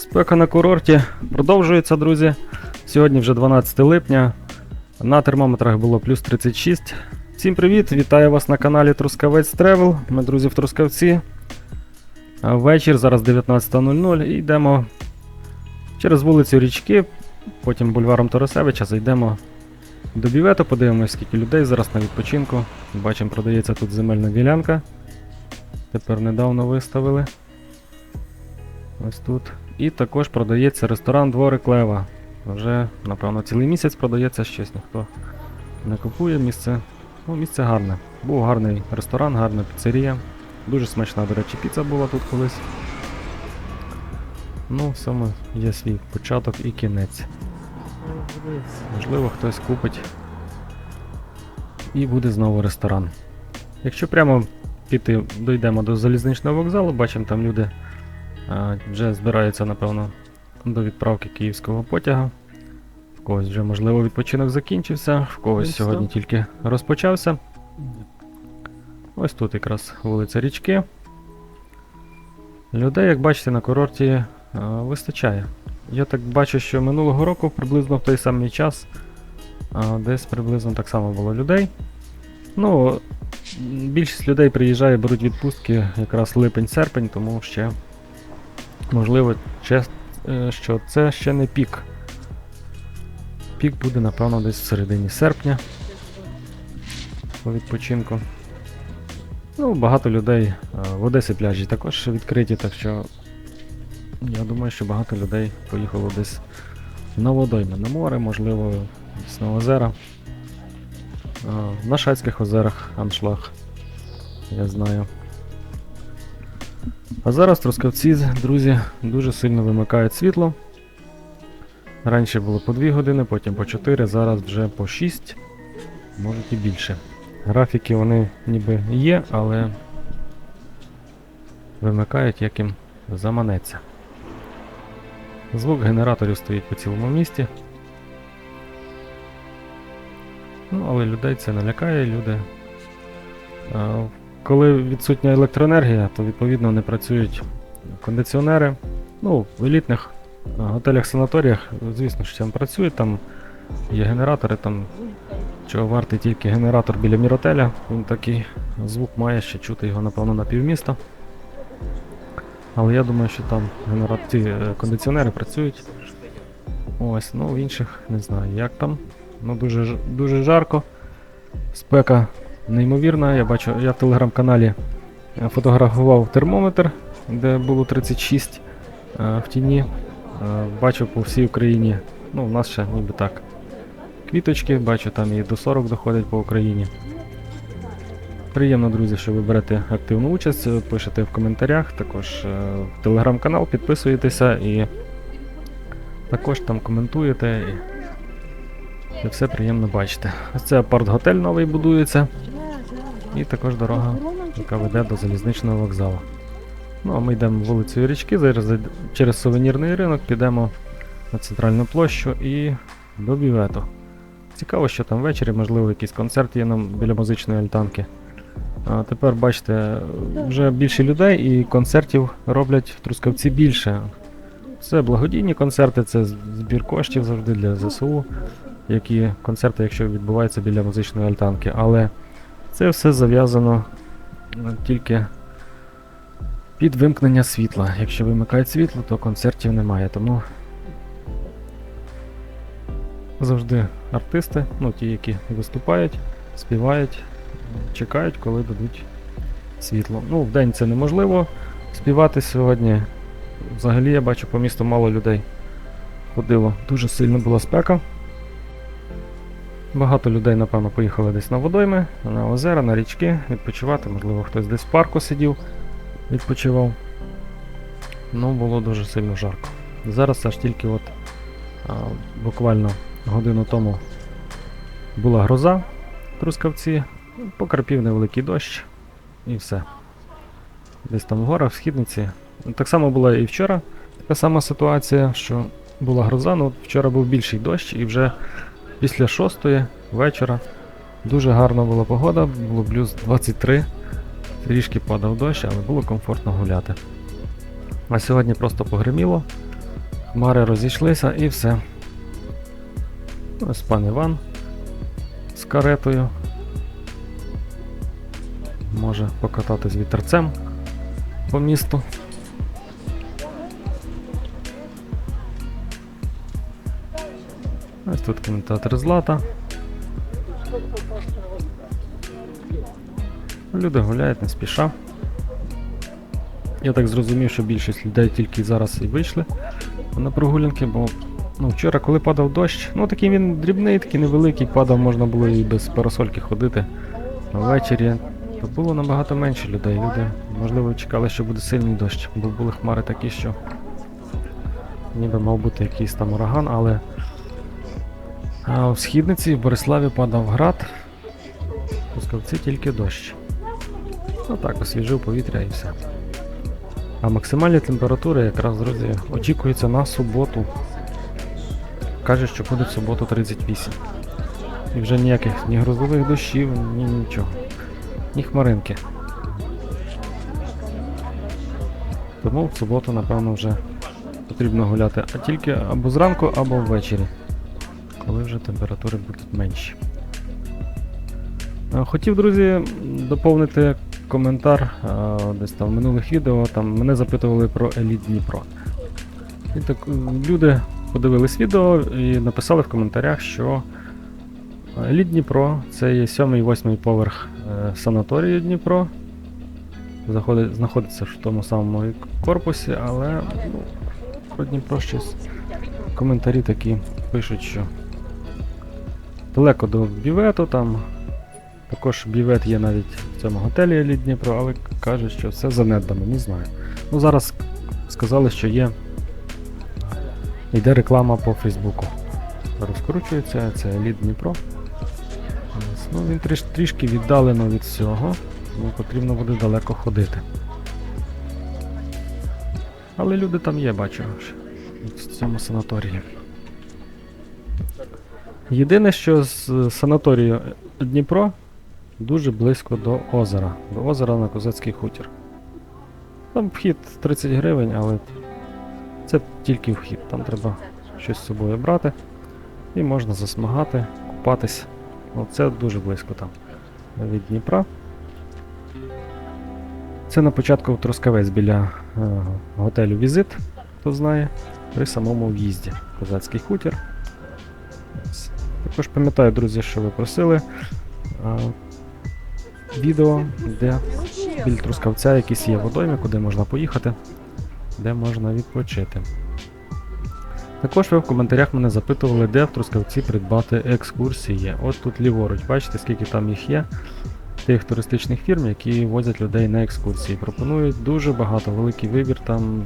Спека на курорті продовжується, друзі. Сьогодні вже 12 липня. На термометрах було плюс 36. Всім привіт! Вітаю вас на каналі Трускавець Тревел. Ми друзі в Трускавці. Вечір, зараз 19.00 і йдемо через вулицю Річки, потім бульваром Тарасевича зайдемо до бівету, подивимось, скільки людей зараз на відпочинку. Бачимо, продається тут земельна ділянка. Тепер недавно виставили. Ось тут. І також продається ресторан Дворик Лева. Вже, напевно, цілий місяць продається щось, ніхто не купує місце. Ну, місце гарне. Був гарний ресторан, гарна піцерія. Дуже смачна, до речі, піца була тут колись. Ну, цьому є свій початок і кінець. Можливо, хтось купить і буде знову ресторан. Якщо прямо піти, дійдемо до залізничного вокзалу, бачимо там люди вже збираються, напевно, до відправки київського потяга. В когось вже, можливо, відпочинок закінчився, в когось Ось сьогодні тільки розпочався. Ось тут якраз вулиця Річки. Людей, як бачите, на курорті а, вистачає. Я так бачу, що минулого року приблизно в той самий час а, десь приблизно так само було людей. Ну, більшість людей приїжджає, беруть відпустки якраз липень-серпень, тому ще можливо, е, що це ще не пік. Пік буде, напевно, десь в середині серпня по відпочинку. Ну, багато людей е, в Одесі пляжі також відкриті, так що я думаю, що багато людей поїхало десь на водойми, на море, можливо, десь на озера. Е, На Шацьких озерах аншлаг, я знаю. А зараз трускавці, друзі, дуже сильно вимикають світло. Раніше було по 2 години, потім по 4, зараз вже по 6, можуть і більше. Графіки вони ніби є, але вимикають, як їм заманеться. Звук генераторів стоїть по цілому місті. Ну, але людей це не лякає, люди. А, коли відсутня електроенергія, то відповідно не працюють кондиціонери. Ну, в елітних готелях-санаторіях, звісно, що там працюють, там є генератори, там чого вартий тільки генератор біля міротеля. Він такий звук має, ще чути його, напевно, на півміста. Але я думаю, що там генера... ці, е, кондиціонери працюють. Ось, ну в інших не знаю, як там. Ну дуже, дуже жарко. Спека неймовірна. Я бачу, я в телеграм-каналі е, фотографував термометр, де було 36 е, в тіні. Е, Бачу по всій Україні. Ну, в нас ще ніби так. Квіточки, бачу, там і до 40 доходить по Україні. Приємно, друзі, що ви берете активну участь, пишете в коментарях, також в телеграм-канал підписуєтеся і також там коментуєте. І, і все приємно бачите. Ось це апарт-готель новий будується. І також дорога, яка веде до залізничного вокзалу. Ну, а ми йдемо вулицею річки, зараз через сувенірний ринок підемо на центральну площу і до бівету. Цікаво, що там ввечері, можливо, якийсь концерт є нам біля музичної альтанки. А тепер бачите, вже більше людей і концертів роблять в Трускавці більше. Це благодійні концерти, це збір коштів завжди для ЗСУ, які концерти, якщо відбуваються біля музичної альтанки. Але це все зав'язано тільки під вимкнення світла. Якщо вимикають світло, то концертів немає. Тому завжди артисти, ну ті, які виступають, співають, чекають, коли дадуть світло. Ну, в день це неможливо співати сьогодні. Взагалі я бачу по місту мало людей ходило. Дуже сильно була спека. Багато людей, напевно, поїхали десь на водойми, на озера, на річки відпочивати. Можливо, хтось десь в парку сидів, відпочивав. Ну, було дуже сильно жарко. Зараз аж тільки от а, буквально годину тому була гроза Трускавці, покрапів невеликий дощ і все. Десь там в горах, в східниці. Так само була і вчора така сама ситуація, що була гроза, ну от вчора був більший дощ, і вже після 6 вечора дуже гарна була погода, було плюс 23, трішки падав дощ, але було комфортно гуляти. А сьогодні просто погриміло. Хмари розійшлися і все. Ось пан Іван з каретою. Може покататись вітерцем по місту. Ось тут кінотеатр Злата. Люди гуляють не спіша. Я так зрозумів, що більшість людей тільки зараз і вийшли на прогулянки, бо ну, вчора, коли падав дощ, ну такий він дрібний, такий невеликий, падав, можна було і без парасольки ходити. Ввечері то було набагато менше людей. Люди, можливо, чекали, що буде сильний дощ, бо були хмари такі, що ніби мав бути якийсь там ураган, але в східниці в Бориславі падав град, Пускавці тільки дощ. Ну так, освіжив повітря і все. А максимальні температури якраз, друзі, очікуються на суботу. Каже, що буде в суботу 38. І вже ніяких ні грозових дощів, ні нічого. Ні хмаринки. Тому в суботу, напевно, вже потрібно гуляти а тільки або зранку, або ввечері, коли вже температури будуть менші. Е, Хотів, друзі, доповнити коментар е, десь там в минулих відео. Там мене запитували про Еліт Дніпро. І так люди подивились відео і написали в коментарях, що Еліт Дніпро це є 7-8 поверх е, санаторію Дніпро. Заходить, знаходиться в тому самому корпусі, але ну, про Дніпро щось. Коментарі такі пишуть, що далеко до бювету, там також бювет є навіть в цьому готелі Еліт Дніпро, але кажуть, що все занедбано, не знаю. Ну зараз сказали, що є. Йде реклама по Фейсбуку. Розкручується, це Еліт Дніпро. Ну, він тріш, трішки віддалено від всього, тому потрібно буде далеко ходити. Але люди там є, бачу, в цьому санаторії. Єдине, що з санаторію Дніпро дуже близько до озера. До озера на Козацький хутір. Там вхід 30 гривень, але це тільки вхід. Там треба щось з собою брати. І можна засмагати, купатись. Ну, це дуже близько там від Дніпра. Це на початку Трускавець біля е, готелю Візит, хто знає, при самому в'їзді. Козацький хутір. Також пам'ятаю, друзі, що ви просили е, відео, де біля Трускавця якісь є водойми, куди можна поїхати, де можна відпочити. Також ви в коментарях мене запитували, де в Трускавці придбати екскурсії. От тут ліворуч, бачите, скільки там їх є. Тих туристичних фірм, які возять людей на екскурсії. Пропонують дуже багато, великий вибір там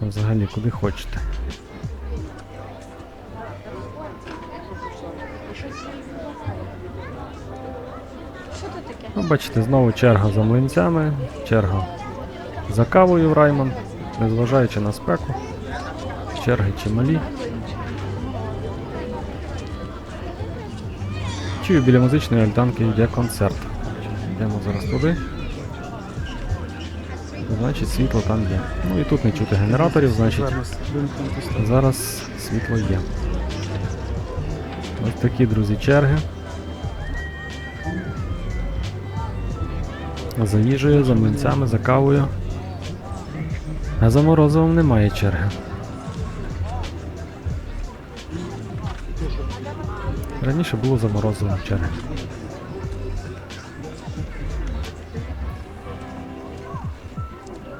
взагалі куди хочете. Ну, бачите, знову черга за млинцями, черга за кавою в Раймон, незважаючи на спеку. Черги чималі. Чую, біля музичної альтанки йде концерт. Йдемо зараз туди. Значить, світло там є. Ну і тут не чути генераторів, значить зараз світло є. Ось такі, друзі, черги. За їжею, за млинцями, за кавою. А за морозивом немає черги. Раніше було за морозивом черги.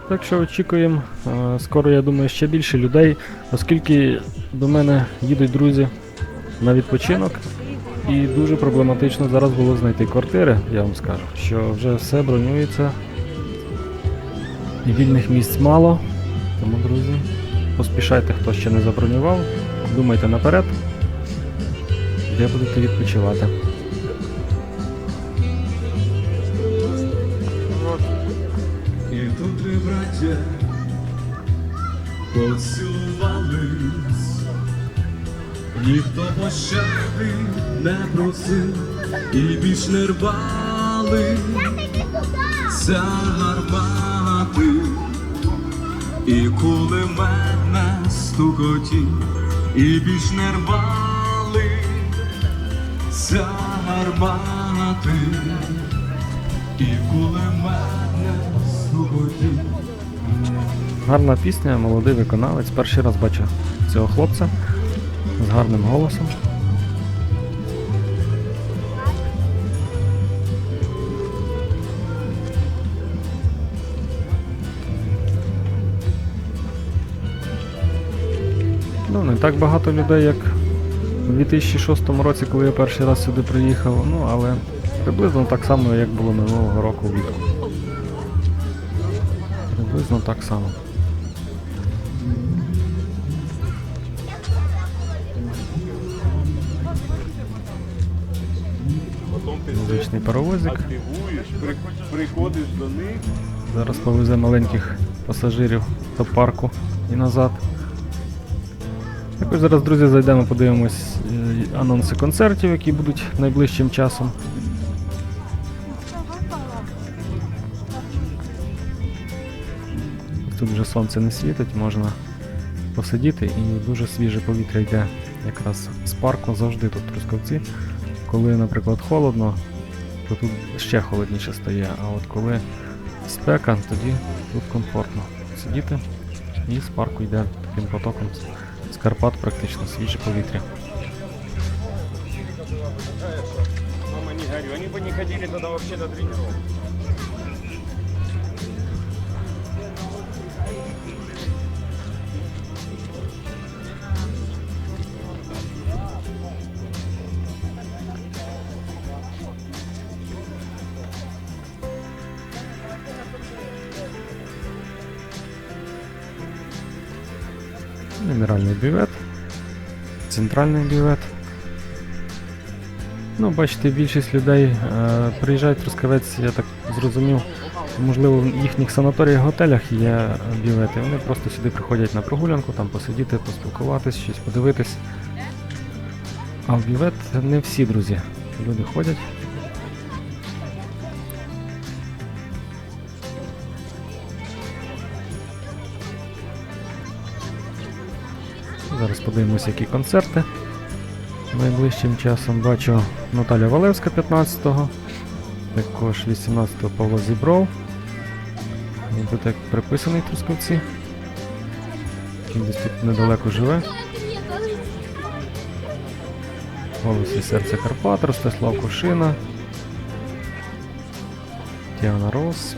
Так що очікуємо. е, Скоро, я думаю, ще більше людей, оскільки до мене їдуть друзі на відпочинок. І дуже проблематично зараз було знайти квартири, я вам скажу, що вже все бронюється. І вільних місць мало. Тому, друзі, поспішайте, хто ще не забронював, думайте наперед, де будете відпочивати. І тут браття поцілувались, ніхто пощади не просив і більш не рвали. Гармати, і кулеметне сту стукоті і більш не рвали. Гармати. І кулеметне стукоті. Гарна пісня, молодий виконавець. Перший раз бачу цього хлопця з гарним голосом. Ну, не так багато людей, як у 2006 році, коли я перший раз сюди приїхав, ну але приблизно так само, як було минулого року влітку. Приблизно так само. Музичний паровозик. приходиш до них. Зараз повезе маленьких пасажирів до парку і назад. Також зараз, друзі, зайдемо, подивимось е, анонси концертів, які будуть найближчим часом. Тут вже сонце не світить, можна посидіти і дуже свіже повітря йде якраз з парку завжди тут в Трускавці. Коли, наприклад, холодно, то тут ще холодніше стає, а от коли спека, тоді тут комфортно сидіти і з парку йде таким потоком з- Карпат практично свіже повітря. Мама, не горю. вони б не ходили туди взагалі на тренировку. Мінеральний бювет, центральний бювет. Ну, бачите, більшість людей е, приїжджають в Трускавець, я так зрозумів, можливо, в їхніх санаторіях, готелях є бювети. Вони просто сюди приходять на прогулянку, там посидіти, поспілкуватись, щось подивитись. А в бювет не всі, друзі. Люди ходять. Зараз подивимося, які концерти. Найближчим часом бачу Наталя Валевська 15-го, також 18-го Павло Зібров. Він як приписаний Трускавці. Він десь тут недалеко живе. Голос і серце Карпат, Ростислав Кушина. Тіана Рос.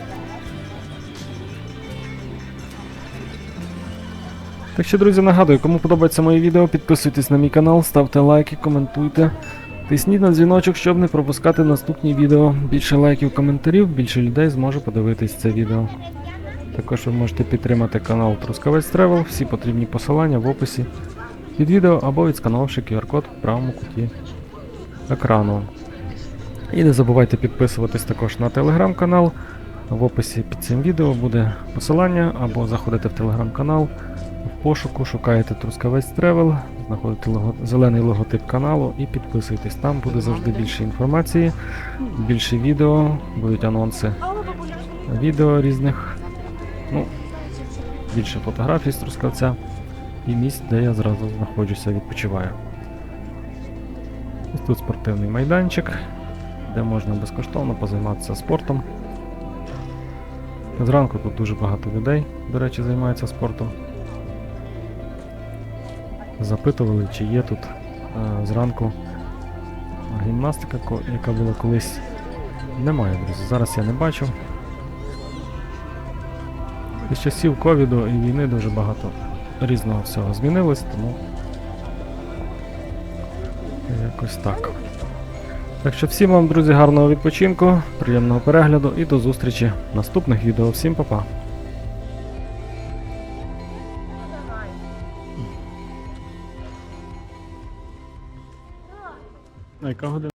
Так що, друзі, нагадую, кому подобається моє відео, підписуйтесь на мій канал, ставте лайки, коментуйте. Тисніть на дзвіночок, щоб не пропускати наступні відео. Більше лайків, коментарів, більше людей зможе подивитись це відео. Також ви можете підтримати канал Трускавець Тревел, всі потрібні посилання в описі під відео або відсканувавши QR-код в правому куті екрану. І не забувайте підписуватись також на телеграм-канал. В описі під цим відео буде посилання, або заходите в телеграм-канал, пошуку шукаєте Трускавець Тревел, знаходите лого... зелений логотип каналу і підписуйтесь. Там буде завжди більше інформації, більше відео, будуть анонси відео різних, ну, більше фотографій з Трускавця і місць, де я зразу знаходжуся, відпочиваю. Ось тут спортивний майданчик, де можна безкоштовно позайматися спортом. Зранку тут дуже багато людей, до речі, займаються спортом. Запитували, чи є тут е, зранку гімнастика, яка була колись. Немає, друзі. Зараз я не бачу. З часів ковіду і війни дуже багато різного всього змінилось, тому якось так. Так що всім вам, друзі, гарного відпочинку, приємного перегляду і до зустрічі в наступних відео. Всім па-па! Година?